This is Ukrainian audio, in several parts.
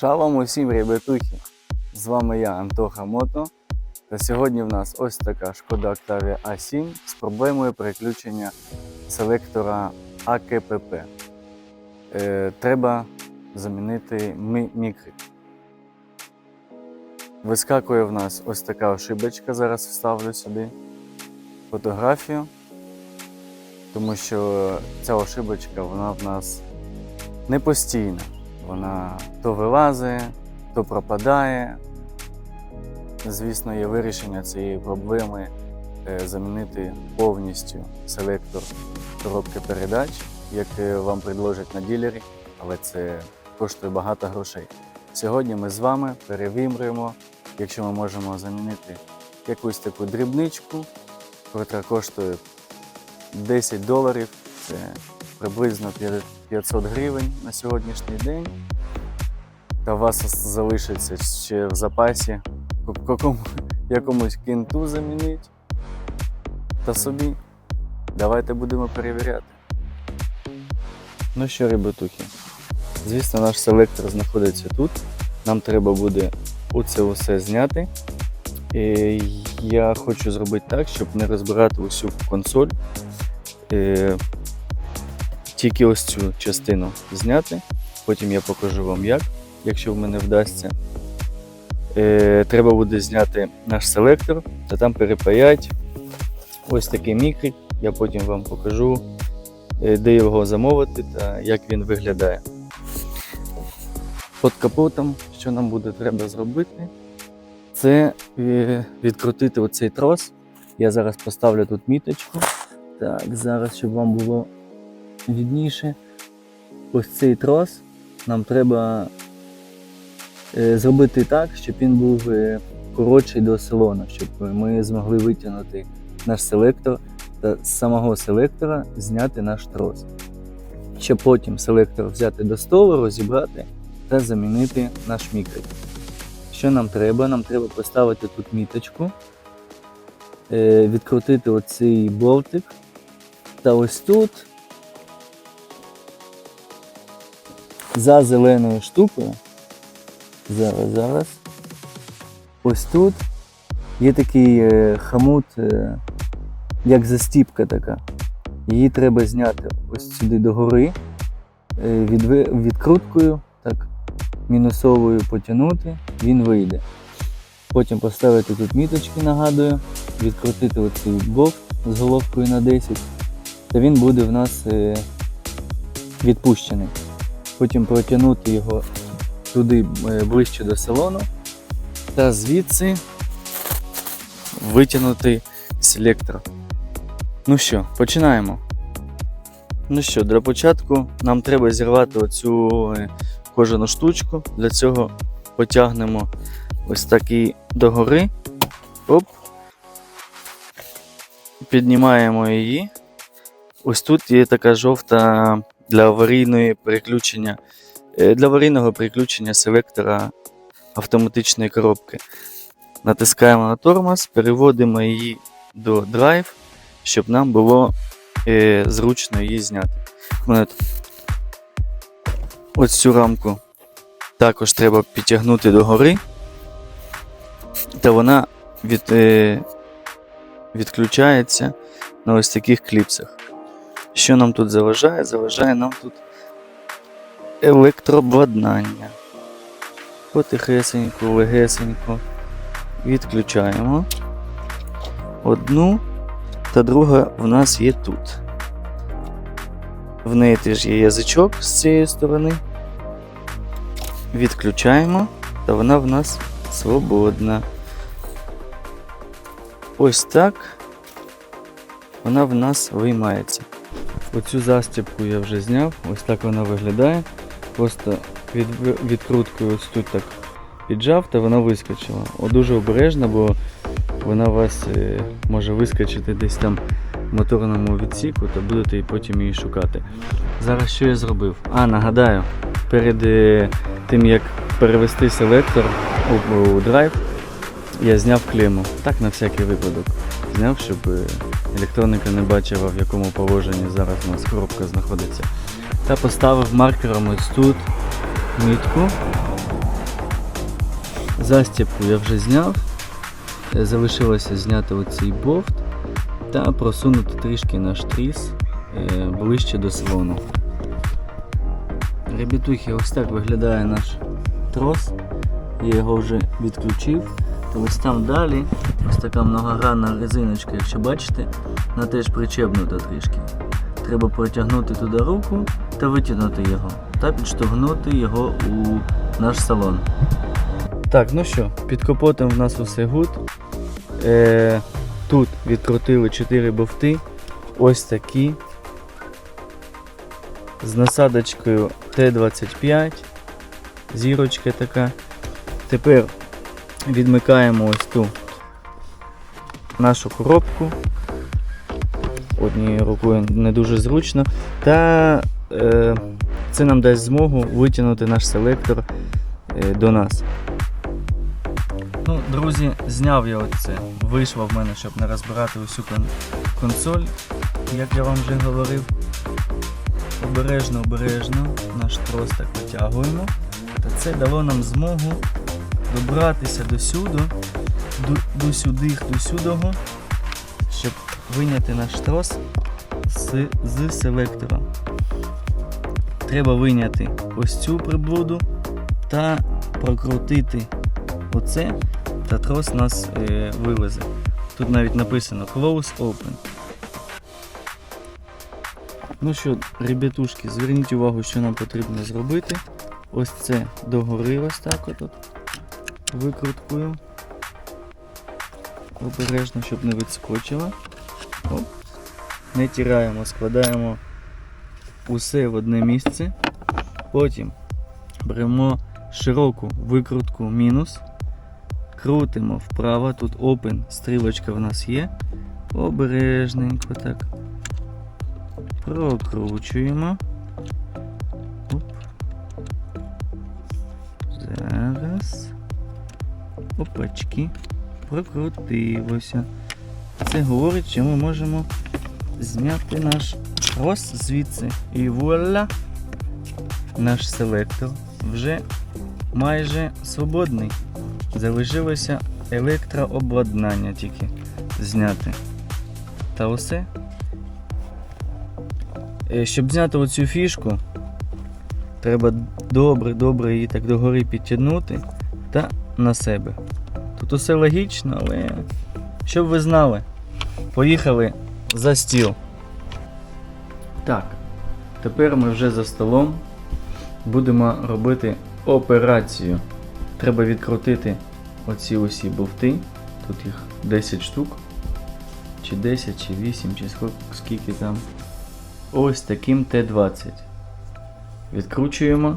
Шалом усім, ребятухи! З вами я, Антоха Мото. Та сьогодні в нас ось така шкода Octavia A7 з проблемою переключення селектора АКПП. Е, треба замінити ми- мікрик. Вискакує в нас ось така ошибочка, зараз вставлю сюди фотографію, тому що ця ошибочка вона в нас не постійна. Вона то вилазить, то пропадає. Звісно, є вирішення цієї проблеми е, замінити повністю селектор коробки передач, як вам предложать на ділері, але це коштує багато грошей. Сьогодні ми з вами перевимрюємо, якщо ми можемо замінити якусь таку дрібничку, яка коштує 10 доларів, це приблизно 500 гривень на сьогоднішній день. Та у вас залишиться ще в запасі ко- якомусь кінту замінити та собі. Давайте будемо перевіряти. Ну що, ребятухи, звісно, наш селектор знаходиться тут. Нам треба буде оце усе зняти. І я хочу зробити так, щоб не розбирати усю консоль. Тільки ось цю частину зняти. Потім я покажу вам як, якщо в мене вдасться. Е, треба буде зняти наш селектор та там перепаять ось такий мікрик. Я потім вам покажу, е, де його замовити та як він виглядає. Під капотом, що нам буде треба зробити, це е, відкрутити оцей трос. Я зараз поставлю тут міточку. Так, зараз, щоб вам було відніше. Ось цей трос нам треба е, зробити так, щоб він був е, коротший до салону, щоб ми змогли витягнути наш селектор та з самого селектора зняти наш трос. Щоб потім селектор взяти до столу, розібрати та замінити наш мікрик. Що нам треба? Нам треба поставити тут міточку, е, відкрутити оцей болтик. Та ось тут за зеленою штукою. Зараз, зараз. Ось тут є такий е, хамут, е, як застіпка така. Її треба зняти ось сюди догори, е, відкруткою, так, мінусовою потягнути, він вийде. Потім поставити тут міточки, нагадую, відкрутити оцей болт з головкою на 10, та він буде в нас відпущений потім протягнути його туди е, ближче до салону та звідси витягнути селектор. Ну що, починаємо. Ну що, для початку нам треба зірвати оцю е, кожану штучку. Для цього потягнемо ось такий догори. Оп. Піднімаємо її. Ось тут є така жовта для аварійної переключення, е, для аварійного переключення селектора автоматичної коробки. Натискаємо на тормоз, переводимо її до драйв, щоб нам було е, зручно її зняти. У Ось цю рамку також треба підтягнути догори, та вона від, е, відключається на ось таких кліпсах. Що нам тут заважає? Заважає нам тут електрообладнання. Потихесенько, легесенько відключаємо. Одну та друга в нас є тут. В неї теж є язичок з цієї сторони. Відключаємо, та вона в нас свободна. Ось так вона в нас виймається. Оцю застібку я вже зняв, ось так вона виглядає. Просто від, відкруткою ось тут так піджав та вона вискочила. О, дуже обережно, бо вона у вас е, може вискочити десь там в моторному відсіку, та будете і потім її шукати. Зараз що я зробив? А, нагадаю, перед е, тим як перевести селектор у, драйв, я зняв клему. Так на всякий випадок. Зняв, щоб е, електроніка не бачила, в якому положенні зараз у нас коробка знаходиться. Та поставив маркером ось тут мітку Застіпку я вже зняв. Залишилося зняти оцей бовт та просунути трішки наш тріс е, ближче до салону. Ребятухи, ось так виглядає наш трос. Я його вже відключив. Та ось там далі ось така многогранна резиночка, якщо бачите, вона теж причепнута трішки. Треба протягнути туди руку та витягнути його, та підштовхнути його у наш салон. Так, ну що, під капотом в нас усе гуд. Е, тут відкрутили 4 бовти. Ось такі. З насадочкою Т-25. Зірочка така. Тепер відмикаємо ось ту нашу коробку. Однією рукою не дуже зручно. Та е, це нам дасть змогу витягнути наш селектор е, до нас. Ну, друзі, зняв я оце. Вийшло в мене, щоб не розбирати усю кон- консоль, як я вам вже говорив. Обережно, обережно наш трос так витягуємо. Та це дало нам змогу добратися до сюди, до, до сюди, до сюдого, щоб виняти наш трос з, з селектора. Треба виняти ось цю приблуду та прокрутити оце, та трос нас е, вилезе. Тут навіть написано Close Open. Ну що, ребятушки, зверніть увагу, що нам потрібно зробити. Ось це догори ось так от, викруткою. Обережно, щоб не відскочило. Оп. Не тираємо, складаємо усе в одне місце. Потім беремо широку викрутку мінус. Крутимо вправо, тут open, стрілочка в нас є. Обережненько так. Прокручуємо. Оп. Зараз. Опачки. Прокрутилося. Це говорить, що ми можемо зняти наш трос звідси. І вуаля! Наш селектор вже майже свободний. Залишилося електрообладнання тільки зняти. Та усе. Е, Щоб зняти оцю фішку, треба добре-добре її так догори підтягнути та на себе. Тут усе логічно, але щоб ви знали, поїхали за стіл. Так, тепер ми вже за столом будемо робити операцію. Треба відкрутити оці усі бовти. Тут їх 10 штук. Чи 10, чи 8, чи скільки там. Ось таким Т-20. Відкручуємо.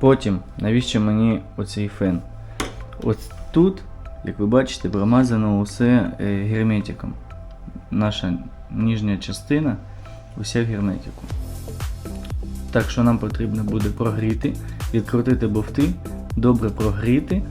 Потім, навіщо мені оцей фен? Ось тут, як ви бачите, промазано усе е, герметиком. Наша нижня частина уся в герметику. Так що нам потрібно буде прогріти, відкрутити бовти, добре прогріти,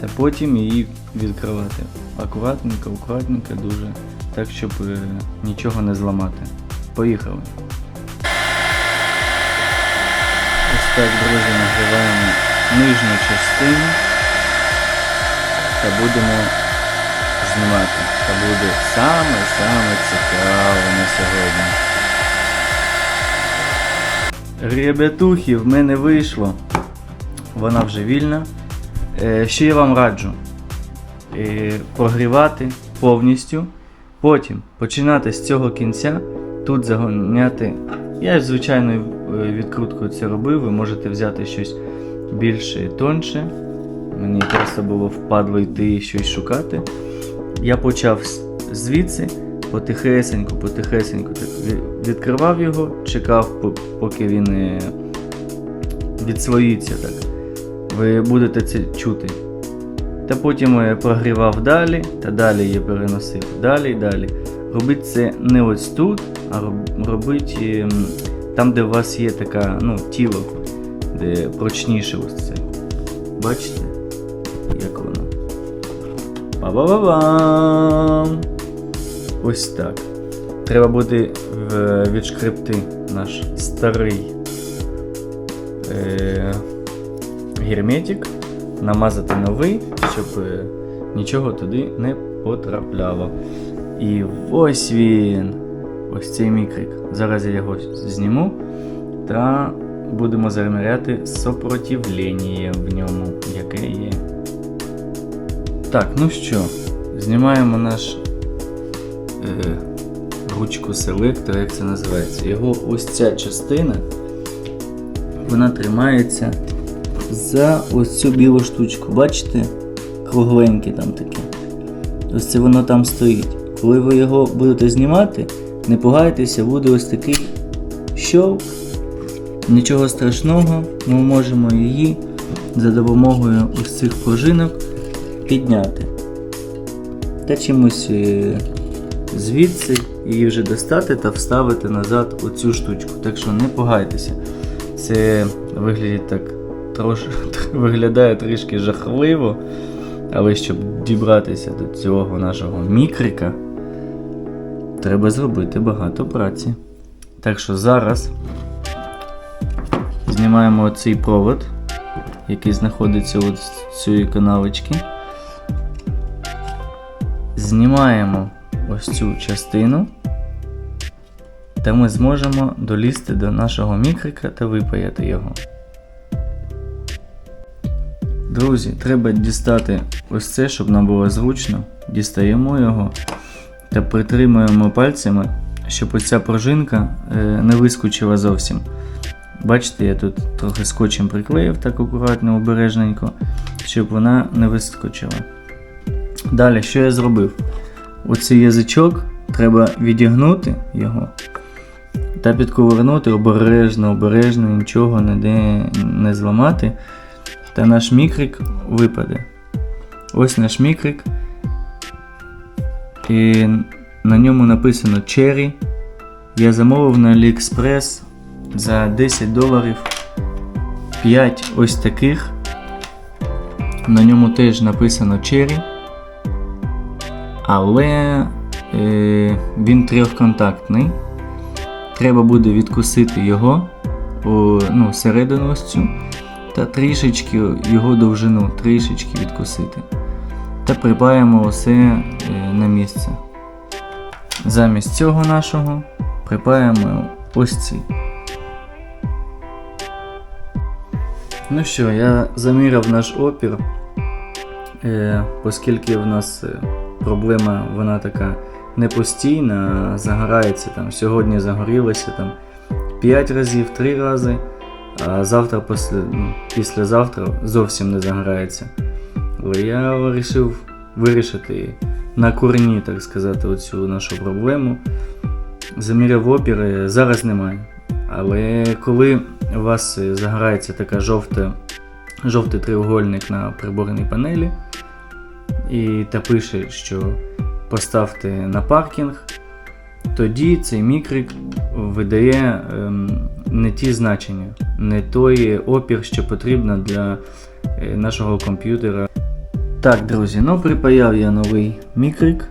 та потім її відкривати. Акуратненько, акуратненько дуже, так щоб е, нічого не зламати. Поїхали. Ось так, друзі, нагріваємо нижню частину та будемо знімати. Це буде саме-саме цікаво на сьогодні. Ребятухи, в мене вийшло. Вона вже вільна. Е, Що я вам раджу? Е, Прогрівати повністю. Потім починати з цього кінця. Тут загоняти. Я ж звичайною е, відкруткою це робив. Ви можете взяти щось більш тонше. Мені просто було впадло йти і щось шукати. Я почав звідси потихесеньку, потихесеньку так відкривав його, чекав, поки він е, відслоїться так. Ви будете це чути. Та потім я прогрівав далі, та далі я переносив далі і далі. Робіть це не ось тут, а робіть ем, там, де у вас є така, ну, тіло, де прочніше ось це. Бачите? Як воно? Па-ба-ба-бам! Ось так. Треба буде е, відшкребти наш старий е, герметик намазати новий, щоб е, нічого туди не потрапляло. І ось він. Ось цей мікрик. Зараз я його зніму та будемо заміряти сопротивлення в ньому. Так, ну що, знімаємо наш е, ручку селектора, як це називається. Його ось ця частина, вона тримається за ось цю білу штучку. Бачите? Кругленьке там таке. Ось це воно там стоїть. Коли ви його будете знімати, не пугайтеся, буде ось такий щовк. Нічого страшного, ми можемо її за допомогою ось цих пружинок підняти. Та чимось е, звідси її вже достати та вставити назад у цю штучку. Так що не пугайтеся. Це так трош... виглядає трішки жахливо, але щоб дібратися до цього нашого мікрика, треба зробити багато праці. Так що зараз знімаємо цей провод, який знаходиться от з цієї канавочки. Знімаємо ось цю частину, та ми зможемо долізти до нашого мікрика та випаяти його. Друзі, треба дістати ось це, щоб нам було зручно. Дістаємо його та притримуємо пальцями, щоб ось ця пружинка е, не вискочила зовсім. Бачите, я тут трохи скотчем приклеїв так акуратно, обережненько, щоб вона не вискочила. Далі, що я зробив? Оцей язичок треба відігнути його та підковернути обережно, обережно, нічого ніде не зламати. Та наш мікрик випаде. Ось наш мікрик. І на ньому написано Cherry. Я замовив на AliExpress за 10 доларів 5 ось таких. На ньому теж написано Cherry. Але е, він трьохконтактний. Треба буде відкусити його у, ну, середину ось цю та трішечки його довжину трішечки відкусити. Та припаємо усе е, на місце. Замість цього нашого припаємо ось ці. Ну що, я заміряв наш опір, е, оскільки в нас е, проблема вона така не постійна, загорається там. Сьогодні загорілося там 5 разів, 3 рази, а завтра після, ну, післязавтра зовсім не загорається. Але я вирішив вирішити на корні, так сказати, оцю нашу проблему. Заміряв опір, е, зараз немає. Але коли у вас е, загорається така жовта, жовтий треугольник на приборній панелі, і та пише, що поставте на паркінг, тоді цей мікрик видає ем, не ті значення, не той опір, що потрібно для е, нашого комп'ютера. Так, друзі, ну припаяв я новий мікрик.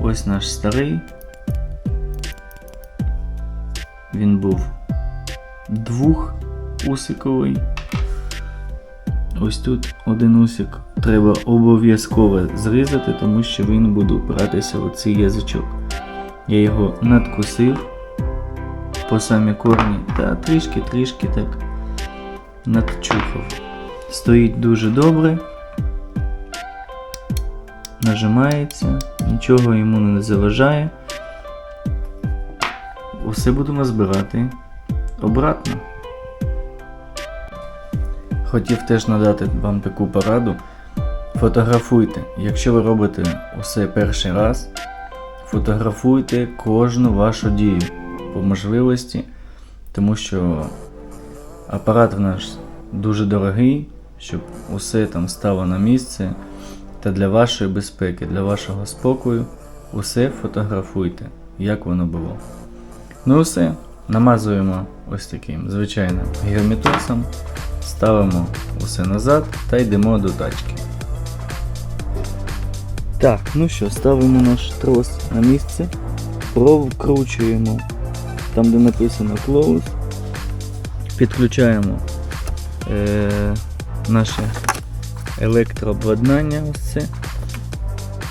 Ось наш старий. Він був двохусиковий. Ось тут один усик треба обов'язково зрізати, тому що він буде опиратися у цей язичок. Я його надкусив по самі корні та трішки-трішки так надчухав. Стоїть дуже добре, нажимається, нічого йому не заважає. Усе будемо збирати обратно. Хотів теж надати вам таку пораду. Фотографуйте. Якщо ви робите усе перший раз, фотографуйте кожну вашу дію по можливості, тому що апарат в наш дуже дорогий, щоб усе там стало на місце. Та для вашої безпеки, для вашого спокою, усе фотографуйте, як воно було. Ну і все, намазуємо ось таким звичайним герметосом, ставимо усе назад та йдемо до тачки. Так, ну що, ставимо наш трос на місце, провкручуємо там, де написано close, підключаємо е, наше електрообладнання. Ось це.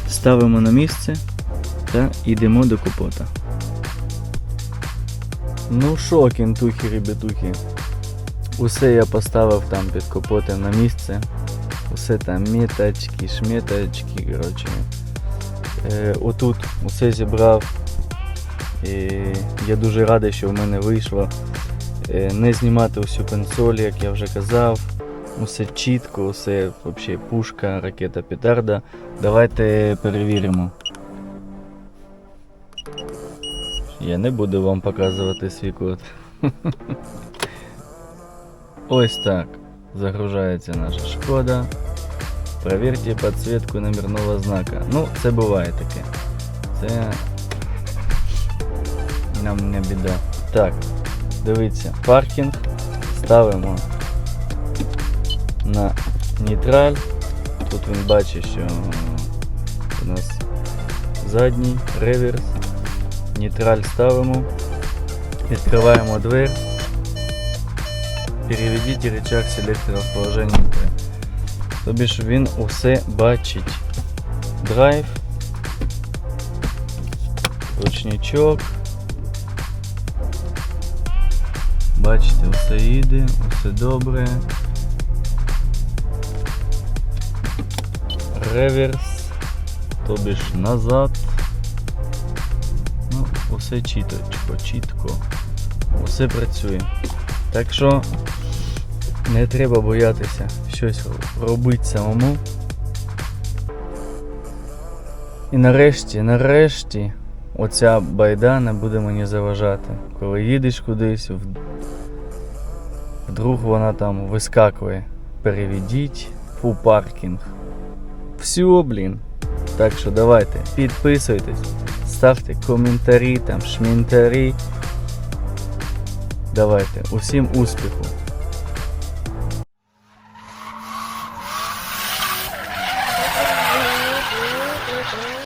Ставимо на місце та йдемо до капота. Ну що, кентухи, ребятухи. Усе я поставив там під капотом на місце. Усе там міточки, шметочки, коротше. Е, отут усе зібрав. І я дуже радий, що в мене вийшло е, не знімати усю консоль, як я вже казав. Усе чітко, усе взагалі пушка, ракета петарда. Давайте перевіримо. Я не буду вам показувати свій код. Ось так. Загружається наша шкода. Проверьте подсветку номерного знака. Ну, це буває таке. Це нам не біда. Так, дивіться, паркінг ставимо на нейтраль. Тут він бачить, що у нас задній реверс. Нейтраль ставимо. Відкриваємо двері. Переведіть рычаг селектора в положення П. Тобі ж він усе бачить. Драйв. Точничок. Бачите, все їде, все добре. Реверс, тобі ж назад. Ну, усе чіточко, чітко. Усе працює. Так що не треба боятися щось робити самому. І нарешті, нарешті, оця байда не буде мені заважати. Коли їдеш кудись, вдруг вона там вискакує. Переведіть у паркінг. Все, блін. Так що давайте, підписуйтесь, ставте коментарі, там, шмінтарі. Давайте, усім успіху!